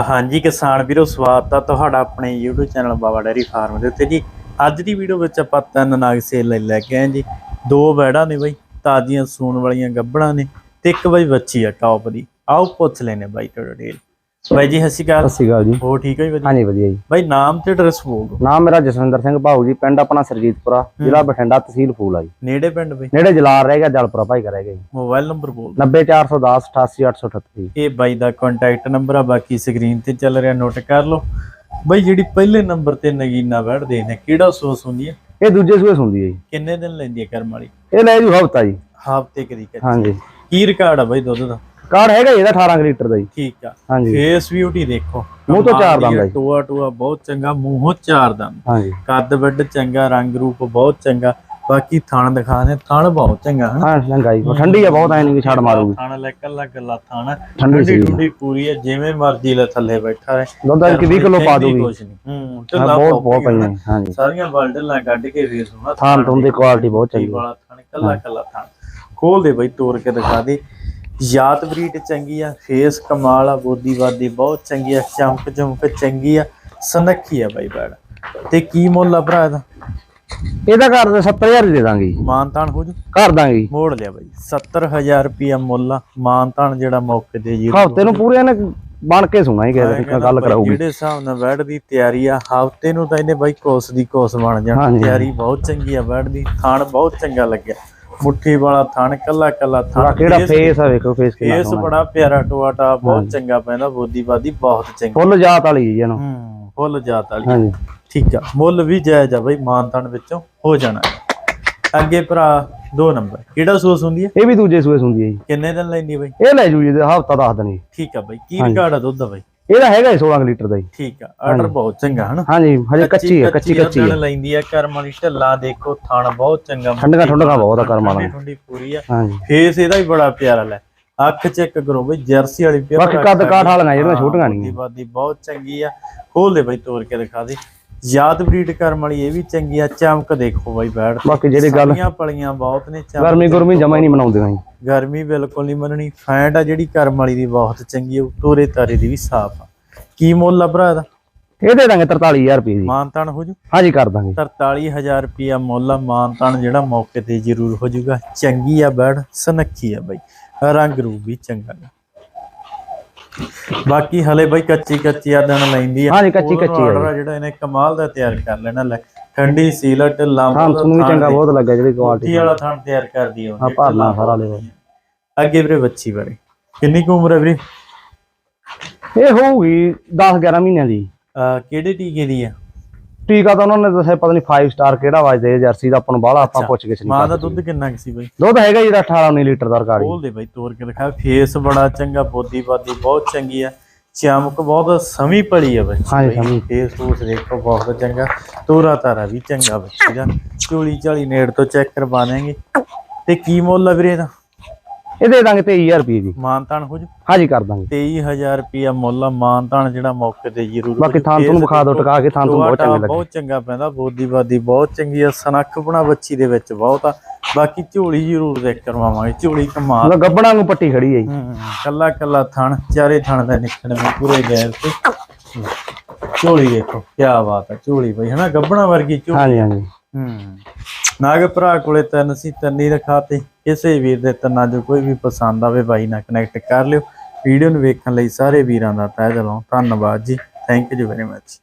ਹਾਂਜੀ ਕਿਸਾਨ ਵੀਰੋ, ਸਵਾਗਤ ਆ ਤੁਹਾਡਾ ਆਪਣੇ YouTube channel Baba dairy farm ਦੇ ਉੱਤੇ। ਜੀ, ਅੱਜ ਦੀ ਵੀਡੀਓ ਵਿੱਚ ਆਪਾਂ ਤਿੰਨ ਨਾਗ ਸੇਲ ਲਈ ਲੈ ਕੇ ਆਏ ਜੀ। ਦੋ ਬੈੜਾਂ ਨੇ ਬਾਈ, ਤਾਜ਼ੀਆਂ ਸੂਣ ਵਾਲੀਆਂ ਗੱਬੜਾਂ ਨੇ ਤੇ ਇੱਕ ਬਾਈ ਬੱਚੀ ਆ ਟੌਪ ਦੀ ਆਓ ਪੁੱਛ ਲੈਨੇ ਬਾਈ ਤੋਂ ਡੇਲ ਬਾਈ ਜੀ ਸਤਿ ਸ਼੍ਰੀ ਅਕਾਲ। ਸਤਿ ਸ਼੍ਰੀ ਅਕਾਲ ਜੀ। ਹੋ ਠੀਕ ਹੈ ਜੀ ਵਧੀਆ? ਹਾਂਜੀ ਵਧੀਆ ਜੀ। ਬਾਈ ਨਾਮ ਤੇ ਐਡਰੈਸ ਬੋਲ ਨਾਮ ਮੇਰਾ ਜਸਵਿੰਦਰ ਸਿੰਘ ਭਾਊ ਜੀ ਪਿੰਡ ਆਪਣਾ ਸਰਜੀਤਪੁਰਾ ਜ਼ਿਲ੍ਹਾ ਬਠਿੰਡਾ ਤਹਿਸੀਲ ਫੂਲਾ ਜੀ। ਨੇੜੇ ਪਿੰਡ ਬਾਈ? ਨੇੜੇ ਜਲਾਰ ਰਹਿ ਗਿਆ ਜਲਪੁਰਾ ਭਾਈ ਰਹਿ ਗਿਆ ਜੀ। ਮੋਬਾਈਲ ਨੰਬਰ ਬੋਲ ਦਿਓ। 90410 88838 ਇਹ ਬਾਈ ਦਾ ਕੰਟੈਕਟ ਨੰਬਰ ਆ ਬਾਕੀ ਸਕਰੀਨ ਤੇ ਚੱਲ ਰਿਹਾ ਨੋਟ ਕਰ ਲਓ। ਬਾਈ ਜਿਹੜੀ ਪਹਿਲੇ ਨੰਬਰ ਤੇ ਨਗੀਨਾ ਬੈਠਦੇ ਨੇ ਕਿਹੜਾ ਸੋਸ ਹੁੰਦੀ ਹੈ ਇਹ ਦੂਜੇ ਸੂਏ ਹੁੰਦੀ ਹੈ ਜੀ। ਕਿੰਨੇ ਦਿਨ ਲੈਂਦੀ ਹੈ ਕਰਮ ਵਾਲੀ? ਇਹ ਲੈ ਜੂ ਹਫਤਾ ਜੀ। ਹਫ਼ਤੇ ਕਦੀ ਕਦੀ ਹਾਂਜੀ। ਕੀ ਰਿਕਾਰਡ ਆ ਬਾਈ ਦੁੱਧ ਦਾ? ਕਾਰਡ ਹੈਗਾ ਇਹਦਾ 18 ਕੁ ਲੀਟਰ ਦਾ ਜੀ। ਠੀਕ ਆ। ਹਾਂਜੀ। ਫੇਸ ਬਿਊਟੀ ਦੇਖੋ। ਮੂੰਹ ਤੋਂ ਚਾਰ ਦੰਦ ਜੀ। ਟੂਆ ਟੂਆ ਬਹੁਤ ਚੰਗਾ ਮੂੰਹੋਂ ਚਾਰ ਦੰਦ। ਹਾਂਜੀ। ਕੱਦ ਵੱਡ ਚੰਗਾ ਰੰਗ ਰੂਪ ਬਹੁਤ ਚੰਗਾ। ਬਾਕੀ ਥਣ ਦਿਖਾ ਦੇ ਥਣ ਬਹੁਤ ਚੰਗਾ ਹਨਾ? ਹਾਂ ਚੰਗਾ ਜੀ। ਠੰਡੀ ਆ ਬਹੁਤ ਐ ਨਹੀਂ ਕਿ ਛੱਡ ਮਾਰੂਗੀ। ਥਣ ਲੈ ਕੱਲਾ ਕੱਲਾ ਥਣ। ਠੰਡੀ ਠੰਡੀ ਪੂਰੀ ਹੈ ਜਿਵੇਂ ਮਰਜ਼ੀ ਲੈ ਥੱਲੇ ਬੈਠਾ ਰਹੇ। ਦੁੱਧ ਅੱਜ 20 ਕਿਲੋ ਪਾ ਦੂਗੀ। ਕੁਛ ਨਹੀਂ। ਹੂੰ ਹਾਂ, ਢਿੱਲਾ ਬਹੁਤ ਬਹੁਤ। ਜੀ, ਹਾਂਜੀ। ਸਾਰੀਆਂ ਬਲਡਲਾਂ ਕੱਢ ਕੇ ਵੇਚ ਹੋਣਾ ਥਾਨ ਤੁੰਨ ਦੀ ਕੁਆਲਿਟੀ ਬਹੁਤ ਚੰਗੀ। ਵਾਲਾ ਥਣ ਕੱਲਾ ਕੱਲਾ ਥਣ। ਖੋਲ ਦੇ ਬਈ ਤੋੜ ਕੇ ਦਿਖਾ ਦੇ। ਯਾਤ ਬਰੀਡ ਚੰਗੀ ਆ ਫੇਸ ਕਮਾਲ ਆ ਬੋਦੀ ਬਾਦੀ ਬਹੁਤ ਚੰਗੀ ਆ ਚਮਕ ਚਮਕ ਚੰਗੀ ਆ ਸਨੱਖੀ ਆ ਬਾਈ ਬੈੜ ਤੇ ਕੀ ਮੁੱਲ ਆ ਭਰਾ ਇਹਦਾ? ਇਹਦਾ ਘਰ ਦੇ 70000 ਹੀ ਦੇ ਦਾਂਗੇ ਜੀ। ਮਾਨਤਾਨ ਹੋ ਜੂ? ਕਰ ਦਾਂਗੇ ਜੀ। ਮੋੜ ਲਿਆ ਬਾਈ 70000 ਰੁਪਿਆ ਮੁੱਲ ਆ ਮਾਨਤਾਨ ਜਿਹੜਾ ਮੌਕੇ ਤੇ ਜੀ। ਹਫ਼ਤੇ ਨੂੰ ਪੂਰੇ ਨੇ ਬਣ ਕੇ ਸੁਣਾ ਹੀ ਕਹਿੰਦਾ ਗੱਲ ਬਾਈ ਕਰਾਊਗੀ। ਜਿਹੜੇ ਹਿਸਾਬ ਨਾਲ ਬੈੜ ਦੀ ਤਿਆਰੀ ਆ ਹਫ਼ਤੇ ਨੂੰ ਤਾਂ ਇਹਨੇ ਬਾਈ ਕੋਸ ਦੀ ਕੋਸ ਬਣ ਜਾਣਾ। ਤਿਆਰੀ ਬਹੁਤ ਚੰਗੀ ਆ ਬੈੜ ਦੀ ਥਾਣ ਬਹੁਤ ਚੰਗਾ ਲੱਗਿਆ। ਮੁੱਠੀ ਵਾਲਾ ਥਾਣ ਕੱਲਾ ਕੱਲਾ ਥਾਣ। ਕਿਹੜਾ ਫੇਸ ਆ ਵੇਖੋ ਫੇਸ ਕਿੰਨਾ ਫੇਸ ਬੜਾ ਪਿਆਰਾ ਟੋਆਟਾ ਬਹੁਤ ਚੰਗਾ ਪੈਂਦਾ ਬੋਦੀ ਬਾਦੀ ਬਹੁਤ ਚੰਗੀ। ਫੁੱਲ ਜਾਤ ਵਾਲੀ ਜੀ ਇਹਨੂੰ। ਹੂੰ ਫੁੱਲ ਜਾਤ ਵਾਲੀ। ਹਾਂਜੀ। ਠੀਕ ਆ ਮੁੱਲ ਵੀ ਜਾਇਜ਼ ਆ ਬਈ ਮਾਨਤਾਨ ਵਿੱਚੋਂ ਹੋ ਜਾਣਾ। ਅੱਗੇ ਭਰਾ ਦੋ ਨੰਬਰ। ਕਿਹੜਾ ਸੋਸ ਹੁੰਦੀ ਹੈ ਇਹ ਵੀ ਦੂਜੇ ਸੂਏ ਹੁੰਦੀ ਹੈ ਜੀ। ਕਿੰਨੇ ਦਿਨ ਲੈਂਦੀ ਬਈ? ਇਹ ਲੈ ਜੂ ਜੀ ਹਫਤਾ ਦੱਸ ਦੇਣੀ ਠੀਕ ਆ ਬਈ ਕੀ ਰਿਕਾਰਡ ਆ ਦੁੱਧ ਦਾ ਬਈ? ਇਹਦਾ ਹੈਗਾ ਜੀ 16 ਕੁ ਲੀਟਰ ਦਾ ਜੀ। ਠੀਕ ਆ ਆਰਡਰ ਬਹੁਤ ਚੰਗਾ ਹਨਾ? ਹਾਂਜੀ ਹਜੇ ਕੱਚੀ ਹੈ ਕੱਚੀ ਕੱਚੀ ਹੈ। ਲੈਂਦੀ ਆ ਕਰਮ ਵਾਲੀ ਢੱਲਾ ਦੇਖੋ ਥਣ ਬਹੁਤ ਚੰਗਾ ਠੰਡਗਾ ਠੰਡਗਾ ਬਹੁਤ ਆ ਕਰਮ ਵਾਲਾ ਠੰਡੀ ਠੰਡੀ ਪੂਰੀ ਆ। ਹਾਂਜੀ। ਫੇਸ ਇਹਦਾ ਵੀ ਬੜਾ ਪਿਆਰਾ ਲੈ। ਅੱਖ ਚੈੱਕ ਕਰੋ ਬਈ ਜਰਸੀ ਵਾਲੀ ਪਿਆਰ ਬਾਕੀ ਕੱਦ ਕਾਠ ਵਾਲੀਆਂ ਜਿਹੜੀਆਂ ਛੋਟੀਆਂ ਨਹੀਂ। ਬਾਦੀ ਬਹੁਤ ਚੰਗੀ ਆ। ਖੋਲ ਦੇ ਬਈ ਤੋੜ ਕੇ ਦਿਖਾ ਦੇ। ਯਾਦ ਬਰੀਡ ਕਰਮ ਵਾਲੀ ਇਹ ਵੀ ਚੰਗੀ ਆ ਚਮਕ ਦੇਖੋ ਬਈ ਬੈਠ ਬਾਕੀ ਜਿਹੜੀ ਗੱਲ ਸਾਰੀਆਂ ਪਲੀਆਂ ਬਹੁਤ ਨੇ ਚਮਕ ਗਰਮੀ ਗੁਰਮੀ ਜਮਾ ਹੀ ਨਹੀਂ ਮਨਾਉਂਦੀਆਂ ਜੀ ਗਰਮੀ ਬਿਲਕੁਲ ਨਹੀਂ ਮੰਨਣੀ ਫੈਂਟ ਆ ਜਿਹੜੀ ਕਰਮ ਵਾਲੀ ਦੀ ਬਹੁਤ ਚੰਗੀ ਆ ਤੋਰੇ ਤਾਰੇ ਦੀ ਵੀ ਸਾਫ਼ ਆ। ਕੀ ਮੁੱਲ ਆ ਭਰਾ ਇਹਦਾ? ਇਹ ਦੇ ਦਾਂਗੇ 43000 ਰੁਪਏ ਜੀ। ਮਾਨਤਾਨ ਹੋ ਜੂ? ਹਾਂਜੀ ਕਰ ਦਾਂਗੇ। 43000 ਰੁਪਿਆ ਮੁੱਲ ਆ ਮਾਨਤਾਨ ਜਿਹੜਾ ਮੌਕੇ ਤੇ ਜ਼ਰੂਰ ਹੋ ਜਾਊਗਾ ਚੰਗੀ ਆ ਬੈੜ ਸਨੱਖੀ ਆ ਬਾਈ। ਰੰਗ ਰੂਪ ਵੀ ਚੰਗਾ ਗਾ। ਬਾਕੀ ਹਲੇ ਬਾਈ ਕੱਚੀ ਕੱਚੀ ਆ ਦਿਨ ਲੈਂਦੀ ਆ। ਹਾਂਜੀ, ਕੱਚੀ- ਕੱਚੀ ਆ ਜਿਹੜਾ ਇਹਨੇ ਕਮਾਲ ਦਾ ਤਿਆਰ ਕਰ ਲੈਣਾ ਲੈ। ਠੰਡੀ ਸੀਲਟ ਲਾਂਬਾ ਹਾਂ ਤੁਹਾਨੂੰ ਵੀ ਚੰਗਾ ਬਹੁਤ ਲੱਗਾ ਜਿਹੜੀ ਕੁਆਲਿਟੀ ਵਾਲਾ ਥਣ ਤਿਆਰ ਕਰਦੀ ਆ ਹਾਂ ਭਰਨਾ ਸਾਰਾ ਲੈ ਅੱਗੇ ਵੀਰੇ ਬੱਚੀ ਬਾਰੇ ਕਿੰਨੀ ਕੁ ਉਮਰ ਹੈ ਵੀਰੇ? ਇਹ ਹੋਊਗੀ 10 11 ਮਹੀਨਿਆਂ ਦੀ। ਅਹ ਕਿਹੜੇ ਟੀਕੇ ਦੀ ਆ? ਟੀਕਾ ਤਾਂ ਉਹਨਾਂ ਨੇ ਦੱਸਿਆ ਪਤਾ ਨਹੀਂ 5 ਸਟਾਰ ਕਿਹੜਾ ਵੱਜਦੇ ਜਰਸੀ ਦਾ ਆਪਾਂ ਨੂੰ ਬਾਹਲਾ ਆਪਾਂ ਪੁੱਛ ਕੇ ਮਾਂ ਦਾ ਨਹੀਂ ਦੁੱਧ ਕਿੰਨਾ ਕੁ ਸੀ ਬਾਈ? ਦੁੱਧ ਹੈਗਾ ਜੀ 18 19 ਲੀਟਰ ਦਾ ਰਿਕਾਰਡ ਖੋਲ ਦੇ ਬਾਈ ਤੋੜ ਕੇ ਦਿਖਾ। ਫੇਸ ਬੜਾ ਚੰਗਾ ਬੋਦੀ ਬਾਦੀ ਬਹੁਤ ਚੰਗੀ ਆ। ਚਮਕ ਬਹੁਤ ਸਮੀ ਪੜੀ ਆ ਬੱਚੀ ਬਈ। ਸਮੀ। ਫੇਸ ਫੂਸ ਦੇਖੋ ਬਹੁਤ ਚੰਗਾ। ਤੋਰਾ ਤਾਰਾ ਵੀ ਚੰਗਾ ਬੱਚੀ ਦਾ ਚੋਲੀ ਚਾਲੀ ਨੇੜ ਤੋਂ ਚੈੱਕ ਕਰਵਾ ਦੇਂਗੇ ਤੇ ਕੀ ਮੁੱਲ ਆ ਵੀਰੇ ਦਾ ਇਹ ਦੇ ਦਾਂਗੇ 23000 ਰੁਪਏ ਦੀ ਮਾਨਤਾਨ ਹੋ ਜੂ? ਹਾਂਜੀ ਕਰ ਦਾਂਗੇ। 23000 ਰੁਪਿਆ ਮੁੱਲ ਆ ਮਾਨਤਾਨ ਜਿਹੜਾ ਮੌਕੇ ਤੇ ਜ਼ਰੂਰ ਬਾਕੀ ਥਾਂ ਤੁਹਾਨੂੰ ਵਿਖਾ ਦਿਓ ਟਿਕਾ ਕੇ ਥਾਂ ਤੁਹਾਨੂੰ ਬਹੁਤ ਚੰਗੇ ਲੱਗੇ। ਬਹੁਤ ਚੰਗਾ ਪੈਂਦਾ ਬੋਦੀ ਬਾਦੀ ਬਹੁਤ ਚੰਗੀ ਆ ਸਨੱਖ ਬਣਾ ਬੱਚੀ ਦੇ ਵਿੱਚ ਬਹੁਤ ਆ। ਬਾਕੀ ਝੋਲੀ ਜ਼ਰੂਰ ਦੇਖ ਕਰਵਾਵਾਂਗੇ ਝੋਲੀ ਕਮਾਲ ਮਤਲਬ ਗੱਬਣਾ ਨੂੰ ਪੱਟੀ ਖੜੀ ਹੈ ਜੀ। ਕੱਲਾ ਕੱਲਾ ਥਣ ਚਾਰੇ ਥਣ ਦਾ ਨਿਕਲਣ ਵਿੱਚ ਪੂਰੇ ਗੈਰ ਤੇ। ਝੋਲੀ ਦੇਖੋ ਕੀ ਬਾਤ ਹੈ ਝੋਲੀ ਬਈ ਹਨਾ? ਗੱਬਣਾ ਵਰਗੀ ਝੋਲੀ। ਹਾਂਜੀ ਹਾਂਜੀ। ਹੂੰ। ਨਾਗ ਭਰਾ ਕੋਲੇ ਤਿੰਨ ਸੀ, ਤੰਨੀ ਰਖਾਤੇ ਕਿਸੇ ਵੀਰ ਦੇ ਤੰਨਾ ਜੋ ਕੋਈ ਵੀ ਪਸੰਦ ਆਵੇ ਬਾਈ ਨਾਲ ਕਨੈਕਟ ਕਰ ਲਿਓ। ਵੀਡੀਓ ਨੂੰ ਵੇਖਣ ਲਈ ਸਾਰੇ ਵੀਰਾਂ ਦਾ ਤਹਿ ਦਿਲੋਂ ਧੰਨਵਾਦ ਜੀ। Thank you very much